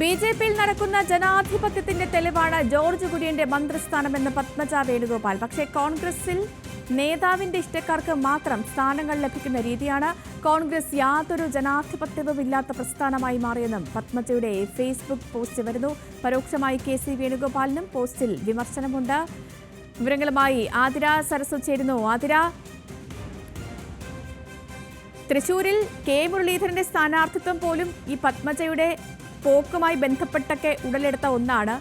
B J പിയിൽ നടക്കുന്ന ജനാധിപത്യത്തിന്റെ തെളിവാണ് ജോർജ് കുര്യന്റെ മന്ത്രിസ്ഥാനമെന്ന് പത്മജ വേണുഗോപാൽ. പക്ഷേ കോൺഗ്രസിൽ നേതാവിന്റെ ഇഷ്ടക്കാർക്ക് മാത്രം സ്ഥാനങ്ങൾ ലഭിക്കുന്ന രീതിയാണ് കോൺഗ്രസ് യാതൊരു ജനാധിപത്യവും ഇല്ലാത്ത പ്രസ്ഥാനമായി മാറിയെന്നും പത്മജയുടെ ഫേസ്ബുക്ക് പോസ്റ്റ് വരുന്നു. പരോക്ഷമായി കെ സി വേണുഗോപാലിനും പോസ്റ്റിൽ വിമർശനമുണ്ട്. വിവരങ്ങളുമായി ആതിര സരസ്വത് ചേരുന്നു. ആതിര തൃശൂരിൽ കെ മുരളീധരന്റെ സ്ഥാനാർത്ഥിത്വം പോലും ഈ പത്മജയുടെ പോക്കുമായി ബന്ധപ്പെട്ടൊക്കെ ഉടലെടുത്ത ഒന്നാണ്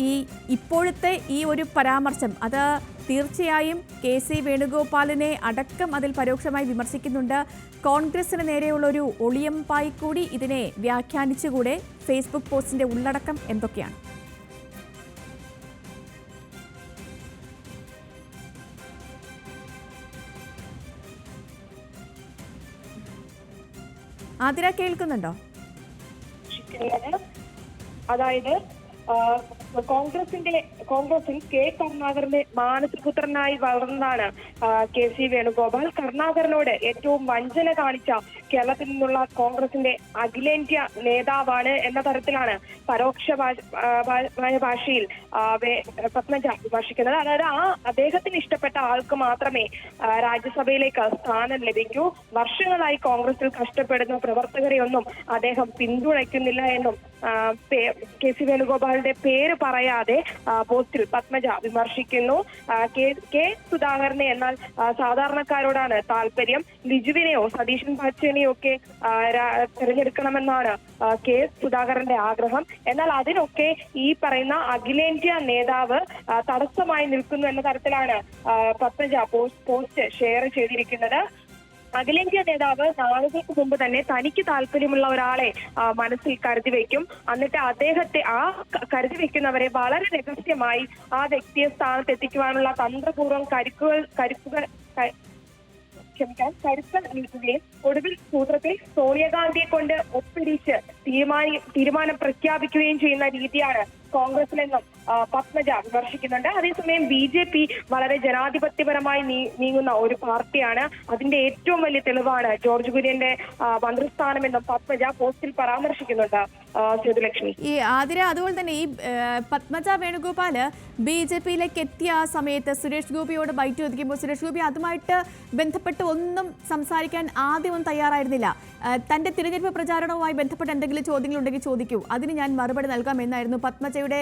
ഈ ഇപ്പോഴത്തെ ഈ ഒരു പരാമർശം. അത് തീർച്ചയായും കെ സി വേണുഗോപാലിനെ അടക്കം അതിൽ പരോക്ഷമായി വിമർശിക്കുന്നുണ്ട്. കോൺഗ്രസിന് നേരെയുള്ള ഒരു ഒളിയമ്പായി കൂടി ഇതിനെ വ്യാഖ്യാനിച്ചുകൂടെ? ഫേസ്ബുക്ക് പോസ്റ്റിന്റെ ഉള്ളടക്കം എന്തൊക്കെയാണ്? ആതിര കേൾക്കുന്നുണ്ടോ? ഉള്ളത്. അതായത് കോൺഗ്രസിന്റെ കോൺഗ്രസിൽ കെ കരുണാകരന്റെ മാനസപുത്രനായി വളർന്നതാണ് ആ, കെ സി വേണുഗോപാൽ. കരുണാകരനോട് ഏറ്റവും വഞ്ചന കാണിച്ച കേരളത്തിൽ നിന്നുള്ള കോൺഗ്രസിന്റെ അഖിലേന്ത്യാ നേതാവാണ് എന്ന തരത്തിലാണ് പരോക്ഷ ഭാഷ- ആ, ഭാ- ഭാഷയിൽ പത്മജ വിമർശിക്കുന്നത്. അതായത് ആ അദ്ദേഹത്തിന് ഇഷ്ടപ്പെട്ട ആൾക്ക് മാത്രമേ രാജ്യസഭയിലേക്ക് സ്ഥാനം ലഭിക്കൂ. വർഷങ്ങളായി കോൺഗ്രസിൽ കഷ്ടപ്പെടുന്ന പ്രവർത്തകരെയൊന്നും അദ്ദേഹം പിന്തുണയ്ക്കുന്നില്ല എന്നും കെ സി വേണുഗോപാലിന്റെ പേര് പറയാതെ പോസ്റ്റിൽ പത്മജ വിമർശിക്കുന്നു. കെ സുധാകരനെ എന്നാൽ സാധാരണക്കാരോടാണ് താല്പര്യം. ലിജുവിനെയോ സതീശൻ പാച്ചേനെയോ ഒക്കെ തെരഞ്ഞെടുക്കണമെന്നാണ് കെ സുധാകരന്റെ ആഗ്രഹം. എന്നാൽ അതിനൊക്കെ ഈ പറയുന്ന അഖിലേന്ത്യാ നേതാവ് തടസ്സമായി നിൽക്കുന്നു എന്ന തരത്തിലാണ് പത്മജ പോസ്റ്റ് ഷെയർ ചെയ്തിരിക്കുന്നത്. അഖിലേന്ത്യാ നേതാവ് നാളുകൾക്ക് മുമ്പ് തന്നെ തനിക്ക് താല്പര്യമുള്ള ഒരാളെ മനസ്സിൽ കരുതി വെക്കും. എന്നിട്ട് അദ്ദേഹത്തെ ആ കരുതി വെക്കുന്നവരെ വളരെ രഹസ്യമായി ആ വ്യക്തിയെ സ്ഥാനത്ത് എത്തിക്കുവാനുള്ള തന്ത്രപൂർവം കരുക്കുകൾ കരുക്കുകൾ ക്ഷമിക്കാൻ കരുത്തൽ നീക്കുകയും ഒടുവിൽ സൂത്രത്തിൽ സോണിയാഗാന്ധിയെ കൊണ്ട് ഒപ്പിടിച്ച് തീരുമാനി തീരുമാനം പ്രഖ്യാപിക്കുകയും ചെയ്യുന്ന രീതിയാണ് കോൺഗ്രസിലെന്നും നിന്നും പത്മജ വിമർശിക്കുന്നുണ്ട്. അതേസമയം ബി ജെ പി വളരെ ജനാധിപത്യപരമായി നീങ്ങുന്ന ഒരു പാർട്ടിയാണ്. അതിന്റെ ഏറ്റവും വലിയ തെളിവാണ് ജോർജ് കുര്യന്റെ മന്ത്രിസ്ഥാനം മന്ത്രിസ്ഥാനമെന്നും പത്മജ പോസ്റ്റിൽ പരാമർശിക്കുന്നുണ്ട്. ഈ ആതിര അതുപോലെ തന്നെ ഈ പത്മജ വേണുഗോപാൽ ബി ജെ പിയിലേക്ക് എത്തിയ സമയത്ത് സുരേഷ് ഗോപിയോട് ബൈറ്റ് ചോദിക്കുമ്പോൾ സുരേഷ് ഗോപി അതുമായിട്ട് ബന്ധപ്പെട്ട് ഒന്നും സംസാരിക്കാൻ ആദ്യമൊന്നും തയ്യാറായിരുന്നില്ല. തന്റെ തിരഞ്ഞെടുപ്പ് പ്രചാരണവുമായി ബന്ധപ്പെട്ട എന്തെങ്കിലും ചോദ്യങ്ങൾ ഉണ്ടെങ്കിൽ ചോദിക്കൂ. അതിന് ഞാൻ മറുപടി നൽകാം എന്നായിരുന്നു പത്മജയുടെ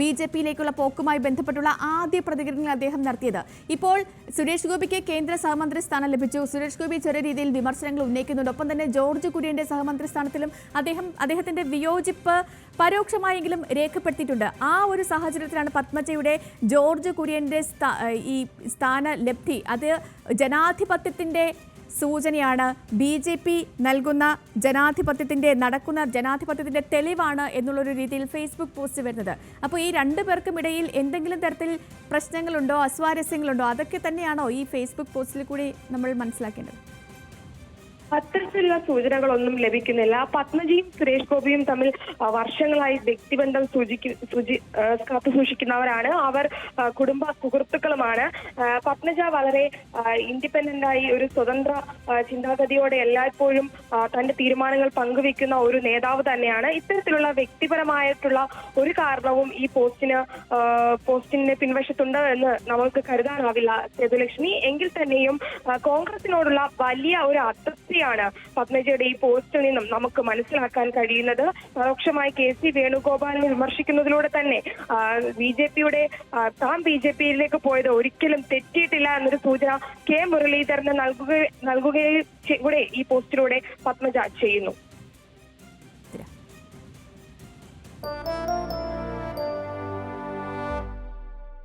ബി ജെ പിയിലേക്കുള്ള പോക്കുമായി ബന്ധപ്പെട്ടുള്ള ആദ്യ പ്രതികരണങ്ങൾ അദ്ദേഹം നടത്തിയത്. ഇപ്പോൾ സുരേഷ് ഗോപിക്ക് കേന്ദ്ര സഹമന്ത്രി സ്ഥാനം ലഭിച്ചു. സുരേഷ് ഗോപി ചെറിയ രീതിയിൽ വിമർശനങ്ങൾ ഉന്നയിക്കുന്നുണ്ട്. ഒപ്പം തന്നെ ജോർജ് കുര്യന്റെ സഹമന്ത്രി സ്ഥാനത്തിലും അദ്ദേഹം അദ്ദേഹത്തിന്റെ വിയോജിപ്പ് പരോക്ഷമായെങ്കിലും രേഖപ്പെടുത്തിയിട്ടുണ്ട്. ആ ഒരു സാഹചര്യത്തിലാണ് പത്മജയുടെ ജോർജ് കുര്യന്റെ ഈ സ്ഥാന ലബ്ധി അത് ജനാധിപത്യത്തിന്റെ സൂചനയാണ്. ബി ജെ പി നൽകുന്ന ജനാധിപത്യത്തിന്റെ നടക്കുന്ന ജനാധിപത്യത്തിന്റെ തെളിവാണ് എന്നുള്ളൊരു രീതിയിൽ ഫേസ്ബുക്ക് പോസ്റ്റ് വരുന്നത്. അപ്പോൾ ഈ രണ്ടു പേർക്കും ഇടയിൽ എന്തെങ്കിലും തരത്തിൽ പ്രശ്നങ്ങളുണ്ടോ അസ്വാരസ്യങ്ങളുണ്ടോ അതൊക്കെ തന്നെയാണോ ഈ ഫേസ്ബുക്ക് പോസ്റ്റിൽ കൂടി നമ്മൾ മനസ്സിലാക്കേണ്ടത്? അത്തരത്തിലുള്ള സൂചനകളൊന്നും ലഭിക്കുന്നില്ല. പത്മജിയും സുരേഷ് ഗോപിയും തമ്മിൽ വർഷങ്ങളായി വ്യക്തിബന്ധം സൂചിക്കു സൂചി കാത്തു സൂക്ഷിക്കുന്നവരാണ്. അവർ കുടുംബ സുഹൃത്തുക്കളുമാണ്. പത്മജ വളരെ ഇൻഡിപെൻഡന്റ് ആയി ഒരു സ്വതന്ത്ര ചിന്താഗതിയോടെ എല്ലായ്പ്പോഴും തന്റെ തീരുമാനങ്ങൾ പങ്കുവെക്കുന്ന ഒരു നേതാവ് തന്നെയാണ്. ഇത്തരത്തിലുള്ള വ്യക്തിപരമായിട്ടുള്ള ഒരു കാരണവും ഈ പോസ്റ്റിന് പോസ്റ്റിന്റെ പിൻവശത്തുണ്ട് എന്ന് നമുക്ക് കരുതാനാവില്ല സേതുലക്ഷ്മി. എങ്കിൽ തന്നെയും കോൺഗ്രസിനോടുള്ള വലിയ ഒരു അതൃപ്തിയാണ് പത്മജയുടെ ഈ പോസ്റ്റിൽ നിന്നും നമുക്ക് മനസ്സിലാക്കാൻ കഴിയുന്നത്. പരോക്ഷമായി കെ സി വേണുഗോപാലിനെ വിമർശിക്കുന്നതിലൂടെ തന്നെ ബി ജെ പിയുടെ താൻ ബി ജെ പിയിലേക്ക് പോയത് ഒരിക്കലും തെറ്റിയിട്ടില്ല എന്നൊരു സൂചന കെ മുരളീധരന് നൽകുക നൽകുകയും കൂടെ ഈ പോസ്റ്റിലൂടെ പത്മജ ചെയ്യുന്നു.